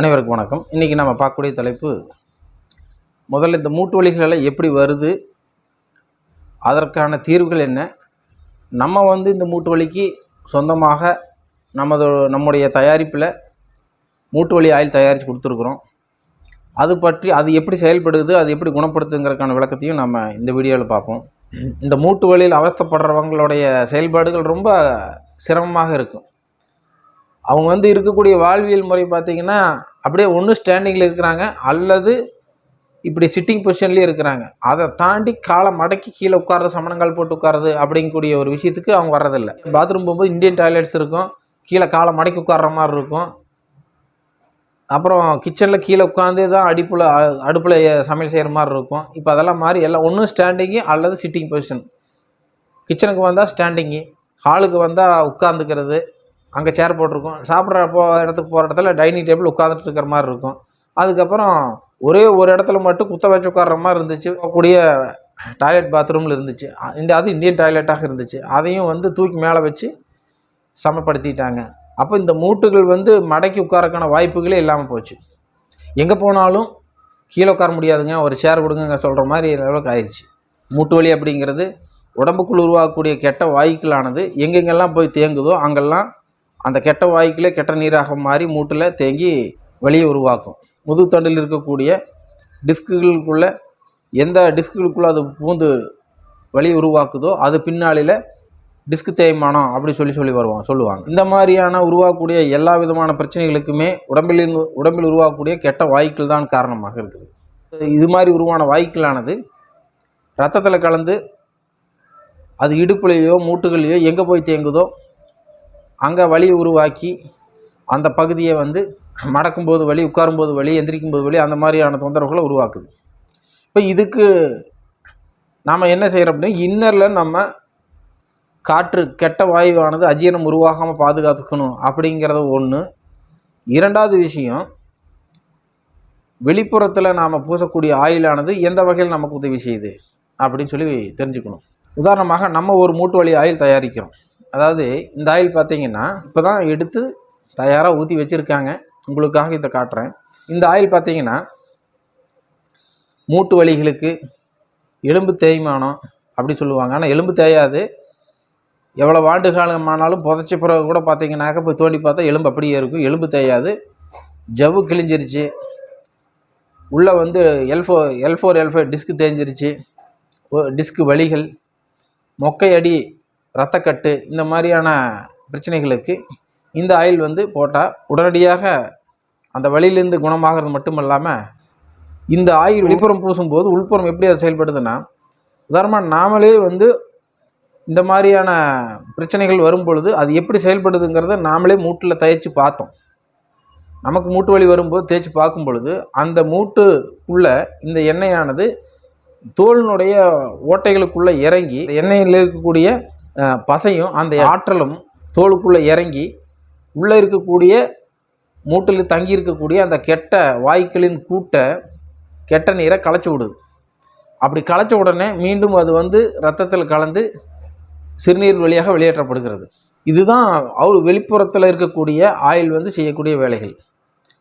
அனைவருக்கும் வணக்கம். இன்றைக்கி நம்ம பார்க்கக்கூடிய தலைப்பு முதல்ல இந்த மூட்டு வலிகள் எல்லாம் எப்படி வருது அதற்கான தீர்வுகள் என்ன? நம்ம வந்து இந்த மூட்டு வலிக்கு சொந்தமாக நமது நம்முடைய தயாரிப்பில் மூட்டு வலி ஆயில் தயாரித்து கொடுத்துருக்குறோம். அது பற்றி அது எப்படி செயல்படுது அது எப்படி குணப்படுத்துங்கிறதுக்கான விளக்கத்தையும் நம்ம இந்த வீடியோவில் பார்ப்போம். இந்த மூட்டு வலியில் அவஸ்தைப்படுறவங்களுடைய செயல்பாடுகள் ரொம்ப சிரமமாக இருக்கும். அவங்க வந்து இருக்கக்கூடிய வாழ்வியல் முறை பார்த்திங்கன்னா அப்படியே ஒன்று ஸ்டாண்டிங்கில் இருக்கிறாங்க அல்லது இப்படி சிட்டிங் பொசிஷன்லேயே இருக்கிறாங்க. அதை தாண்டி காலை மடக்கி கீழே உட்கார்றது சமணங்கால் போட்டு உட்காருது அப்படிங்கக்கூடிய ஒரு விஷயத்துக்கு அவங்க வர்றதில்லை. பாத்ரூம் போகும்போது இந்தியன் டாய்லெட்ஸ் இருக்கும். கீழே காலை மடக்கி உட்கார்ற மாதிரி இருக்கும். அப்புறம் கிச்சனில் கீழே உட்காந்து தான் அடுப்பில் அடுப்பில் சமையல் செய்கிற மாதிரி இருக்கும். இப்போ அதெல்லாம் மாறி எல்லாம் ஒன்றும் ஸ்டாண்டிங்கு அல்லது சிட்டிங் பொசிஷன் கிச்சனுக்கு வந்தால் ஸ்டாண்டிங்கு ஹாலுக்கு வந்தால் உட்காந்துக்கிறது அங்கே சேர் போட்டிருக்கும். சாப்பிட்ற போ இடத்துக்கு போகிற இடத்துல டைனிங் டேபிள் உட்காந்துட்டு இருக்கிற மாதிரி இருக்கும். அதுக்கப்புறம் ஒரே ஒரு இடத்துல மட்டும் குத்த வச்சு உட்கார்ற மாதிரி இருந்துச்சு. கூடிய டாய்லெட் பாத்ரூமில் இருந்துச்சு. இந்த அது இந்தியன் டாய்லெட்டாக இருந்துச்சு. அதையும் வந்து தூக்கி மேலே வச்சு சமப்படுத்திட்டாங்க. அப்போ இந்த மூட்டுகள் வந்து மடக்கி உட்காரக்கான வாய்ப்புகளே இல்லாமல் போச்சு. எங்கே போனாலும் கீழே உட்கார முடியாதுங்க. ஒரு சேர் கொடுங்க சொல்கிற மாதிரி அளவுக்கு ஆயிடுச்சு மூட்டு வலி அப்படிங்கிறது உடம்புக்குள் உருவாகக்கூடிய கெட்ட வாய்க்களானது எங்கெங்கெல்லாம் போய் தேங்குதோ அங்கெல்லாம் அந்த கெட்ட வாயுக்களே கெட்ட நீராக மாறி மூட்டில் தேங்கி வலியை உருவாக்கும். முதுகுத்தண்டில் இருக்கக்கூடிய டிஸ்க்குகளுக்குள்ளே எந்த டிஸ்க்குகளுக்குள்ளே அது பூந்து வழி உருவாக்குதோ அது பின்னாளில் டிஸ்க் தேய்மானம் அப்படி சொல்லி சொல்லி வருவாங்க சொல்லுவாங்க. இந்த மாதிரியான உருவாகக்கூடிய எல்லா விதமான பிரச்சனைகளுக்குமே உடம்பில் உடம்பில் உருவாகக்கூடிய கெட்ட வாய்க்கள் தான் காரணமாக இருக்குது. இது மாதிரி உருவான வாய்க்களானது ரத்தத்தில் கலந்து அது இடுப்புலையோ மூட்டுகள்லையோ எங்கே போய் தேங்குதோ அங்கே வழி உருவாக்கி அந்த பகுதியை வந்து மடக்கும்போது வழி உட்காரும்போது வழி எந்திரிக்கும்போது வழி அந்த மாதிரியான தொந்தரவுகளை உருவாக்குது. இப்போ இதுக்கு நாம் என்ன செய்கிறோம் அப்படின்னா இன்னரில் நம்ம காற்று கெட்ட வாயுவானது அஜீரணம் உருவாகாமல் பாதுகாத்துக்கணும் அப்படிங்கிறது ஒன்று இரண்டாவது விஷயம் வெளிப்புறத்தில் நாம் பூசக்கூடிய ஆயிலானது எந்த வகையில் நமக்கு உதவி செய்யுது அப்படின்னு சொல்லி தெரிஞ்சுக்கணும். உதாரணமாக நம்ம ஒரு மூட்டு வழி ஆயில் தயாரிக்கிறோம். அதாவது இந்த ஆயில் பார்த்தீங்கன்னா இப்போ தான் எடுத்து தயாராக ஊற்றி வச்சுருக்காங்க. உங்களுக்காக இதை காட்டுறேன். இந்த ஆயில் பார்த்தீங்கன்னா மூட்டு வலிகளுக்கு எலும்பு தேய்மானம் அப்படி சொல்லுவாங்க. ஆனால் எலும்பு தேயாது. எவ்வளோ ஆண்டு காலமானாலும் புதைச்ச பிறகு கூட பார்த்தீங்கன்னாக்க போய் தோண்டி பார்த்தா எலும்பு அப்படியே இருக்கும். எலும்பு தேயாது. ஜவ்வு கிழிஞ்சிருச்சு. உள்ளே வந்து எல்ஃபோ L four L four disc தேஞ்சிருச்சு. Disc வலிகள். மொக்கையடி ரத்தக்கட்டு இந்த மாதிரியான பிரச்சனைகளுக்கு இந்த ஆயில் வந்து போட்டால் உடனடியாக அந்த வழியிலேருந்து குணமாகிறது மட்டும் இல்லாமல் இந்த ஆயில் வெளிப்புறம் பூசும்போது உள்புறம் எப்படி அது செயல்படுதுன்னா உதாரணமாக நாமளே வந்து இந்த மாதிரியான பிரச்சனைகள் வரும் பொழுது அது எப்படி செயல்படுதுங்கிறத நாமளே மூட்டில் தேய்ச்சி பார்த்தோம். நமக்கு மூட்டு வலி வரும்போது தேய்ச்சி பார்க்கும் பொழுது அந்த மூட்டுக்குள்ள இந்த எண்ணெயானது தோலினுடைய ஓட்டைகளுக்குள்ளே இறங்கி எண்ணெயில் இருக்கக்கூடிய பசையும் அந்த ஆற்றலும் தோலுக்குள்ளே இறங்கி உள்ளே இருக்கக்கூடிய மூட்டில் தங்கி இருக்கக்கூடிய அந்த கெட்ட வாயுக்களின் கூட்ட கெட்ட நீரை களைச்சி விடுது. அப்படி களைச்ச உடனே மீண்டும் அது வந்து ரத்தத்தில் கலந்து சிறுநீர் வழியாக வெளியேற்றப்படுகிறது. இதுதான் அவ்வளோ வெளிப்புறத்தில் இருக்கக்கூடிய ஆயில் வந்து செய்யக்கூடிய வேலைகள்.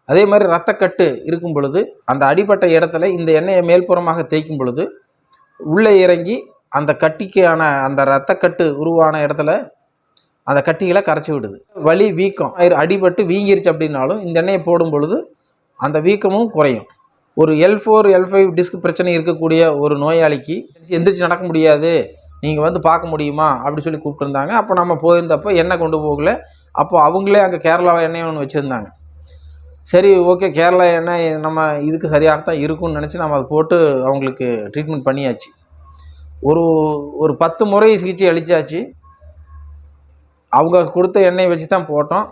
அதே மாதிரி ரத்தக்கட்டு இருக்கும் பொழுது அந்த அடிப்பட்ட இடத்துல இந்த எண்ணெயை மேல்புறமாக தேய்க்கும் பொழுது உள்ளே இறங்கி அந்த கட்டிக்கான அந்த ரத்தக்கட்டு உருவான இடத்துல அந்த கட்டிகளை கரைச்சி விடுது. வலி வீக்கம் அடிபட்டு வீங்கிருச்சு அப்படின்னாலும் இந்த எண்ணெயை போடும் பொழுது அந்த வீக்கமும் குறையும். ஒரு L four L five disc பிரச்சனை இருக்கக்கூடிய ஒரு நோயாளிக்கு எந்திரிச்சு நடக்க முடியாது நீங்கள் வந்து பார்க்க முடியுமா அப்படி சொல்லி கூப்பிட்டுருந்தாங்க. அப்போ நம்ம போயிருந்தப்போ எண்ணெய் கொண்டு போகல. அப்போ அவங்களே அங்கே கேரளா எண்ணெய் ஒன்று வச்சுருந்தாங்க. சரி ஓகே கேரளா எண்ணெய் நம்ம இதுக்கு சரியாகத்தான் இருக்கும்னு நினச்சி நம்ம அதை போட்டு அவங்களுக்கு ட்ரீட்மெண்ட் பண்ணியாச்சு. ஒரு ஒரு பத்து முறை சிகிச்சை அளித்தாச்சு அவங்க கொடுத்த எண்ணெயை வச்சு தான் போட்டோம்.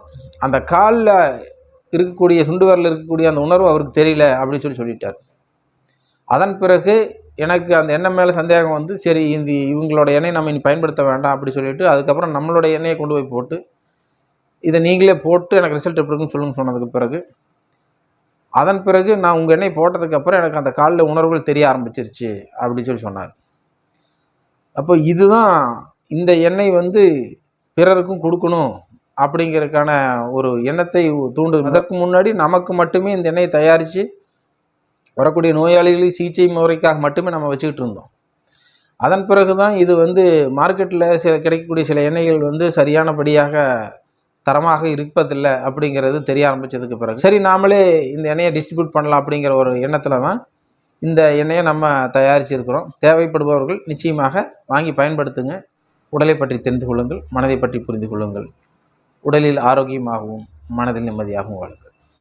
அந்த காலில் இருக்கக்கூடிய சுண்டு விரலில் இருக்கக்கூடிய அந்த உணர்வு அவருக்கு தெரியல அப்படின்னு சொல்லி சொல்லிட்டார். அதன் பிறகு எனக்கு அந்த எண்ணெய் மேலே சந்தேகம் வந்து சரி இந்த இவங்களோட எண்ணெய் நம்ம இனி பயன்படுத்த வேண்டாம் அப்படி சொல்லிட்டு அதுக்கப்புறம் நம்மளோட எண்ணெயை கொண்டு போய் போட்டு இதை நீங்களே போட்டு எனக்கு ரிசல்ட் எப்படி இருக்குன்னு சொல்லுங்க சொன்னதுக்கு பிறகு அதன் பிறகு நான் உங்கள் எண்ணெய் போட்டதுக்கப்புறம் எனக்கு அந்த காலில் உணர்வுகள் தெரிய ஆரம்பிச்சிருச்சு அப்படின்னு சொல்லி சொன்னார். அப்போ இதுதான் இந்த எண்ணெய் வந்து பிறருக்கும் கொடுக்கணும் அப்படிங்கிறதுக்கான ஒரு எண்ணத்தை தூண்டு அதற்கு முன்னாடி நமக்கு மட்டுமே இந்த எண்ணெயை தயாரித்து வரக்கூடிய நோயாளிகளை சிகிச்சை முறைக்காக மட்டுமே நம்ம வச்சுக்கிட்டு இருந்தோம். அதன் பிறகு தான் இது வந்து மார்க்கெட்டில் சில கிடைக்கக்கூடிய சில எண்ணெய்கள் வந்து சரியானபடியாக தரமாக இருப்பதில்லை அப்படிங்கிறது தெரிய ஆரம்பித்ததுக்கு பிறகு. சரி நாமளே இந்த எண்ணெயை டிஸ்ட்ரிபியூட் பண்ணலாம் அப்படிங்கிற ஒரு எண்ணத்தில் தான் இந்த எண்ணெயை நம்ம தயாரிச்சிருக்கிறோம். தேவைப்படுபவர்கள் நிச்சயமாக வாங்கி பயன்படுத்துங்க. உடலை பற்றி தெரிந்து கொள்ளுங்கள் மனதை பற்றி புரிந்து கொள்ளுங்கள். உடலில் ஆரோக்கியமாகவும் மனதில் நிம்மதியாகவும் வாழுங்கள்.